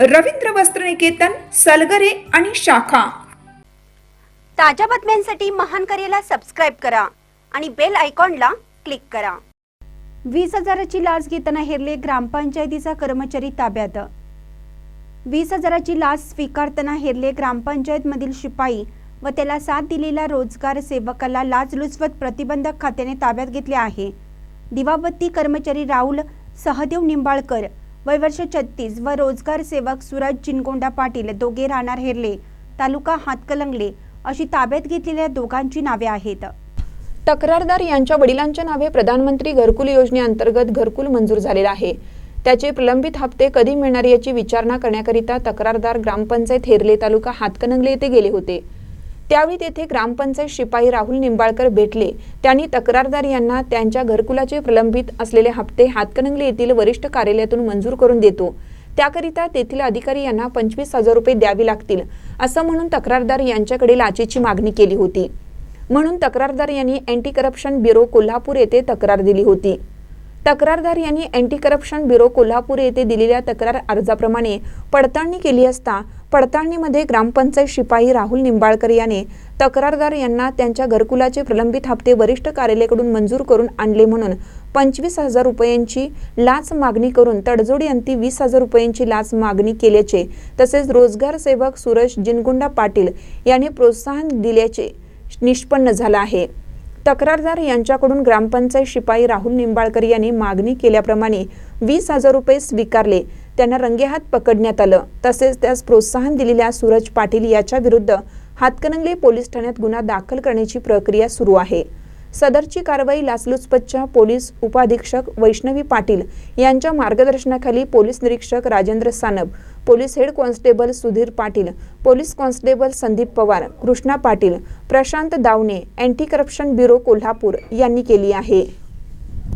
रवींद्र वस्त्रनिकेतन सलगरे आणि शाखा. ताज्या बातम्यांसाठी महान करेला सबस्क्राईब करा आणि बेल आयकॉनला क्लिक करा. वीस हजाराची लाच घेताना हेरले ग्रामपंचायतीचा कर्मचारी ताब्यात. वीस हजाराची लाच स्वीकारताना हेरले ग्रामपंचायतमधील शिपाई व त्याला साथ दिलेल्या रोजगार सेवकाला लाचलुचपत प्रतिबंधक खात्याने ताब्यात घेतले आहे. दिवाबत्ती कर्मचारी राहुल सहदेव निंबाळकर वय वर्ष छत्तीस व रोजगार सेवक सुरज चिनकोंडा पाटील दोघे राहणार हेरले. तालुका हातकलंगले अशी ताब्यात घेतलेल्या दोघांची नावे आहेत. तक्रारदार यांच्या वडिलांच्या नावे प्रधानमंत्री घरकुल योजनेअंतर्गत घरकुल मंजूर झालेला आहे. त्याचे प्रलंबित हप्ते कधी मिळणार याची विचारणा करण्याकरिता तक्रारदार ग्रामपंचायत हेरले तालुका हातकणंगले येथे गेले होते. त्यावेळी तेथे ग्रामपंचायत शिपाई राहुल निंबाळकर भेटले. त्यांनी तक्रारदार यांना त्यांच्या घरकुलाचे प्रलंबित असलेले हप्ते हातकणंगले येथील वरिष्ठ कार्यालयातून मंजूर करून देतो. त्याकरिता तेथील अधिकारी यांना पंचवीस हजार रुपये द्यावे लागतील असं म्हणून तक्रारदार यांच्याकडे लाचेची मागणी केली होती. म्हणून तक्रारदार यांनी अँटी करप्शन ब्युरो कोल्हापूर येथे तक्रार दिली होती. तक्रारदार यांनी अँटी करप्शन ब्युरो कोल्हापूर येथे दिलेल्या तक्रार अर्जाप्रमाणे पडताळणी केली असता पडताळणीमध्ये ग्रामपंचायत शिपाई राहुल निंबाळकर याने तक्रारदार यांना त्यांच्या घरकुलाचे प्रलंबित हप्ते वरिष्ठ कार्यालयाकडून मंजूर करून आणले म्हणून पंचवीस हजार रुपयांची लाच मागणी करून तडजोडी अंती वीस हजार रुपयांची लाच मागणी केल्याचे तसेच रोजगार सेवक सुरज जिनगुंडा पाटील यांनी प्रोत्साहन दिल्याचे निष्पन्न झालं आहे. तक्रारदार यांच्याकडून ग्रामपंचायत शिपाई राहुल निंबाळकर यांनी मागणी केल्याप्रमाणे वीस हजार रुपये स्वीकारले. त्यांना रंगेहात पकडण्यात आलं. तसेच त्यास प्रोत्साहन दिलेल्या सूरज पाटील याच्या विरुद्ध हातकणंगले पोलीस ठाण्यात गुन्हा दाखल करण्याची प्रक्रिया सुरू आहे. सदरची कारवाई लाचलुचपतच्या पोलीस उपाधीक्षक वैष्णवी पाटील यांच्या मार्गदर्शनाखाली पोलीस निरीक्षक Rajendra Sanap police head constable Sudhir Patil police constable Sandeep Pawar Krishna Patil Prashant Davane anti corruption bureau Kolhapur यांनी केली आहे.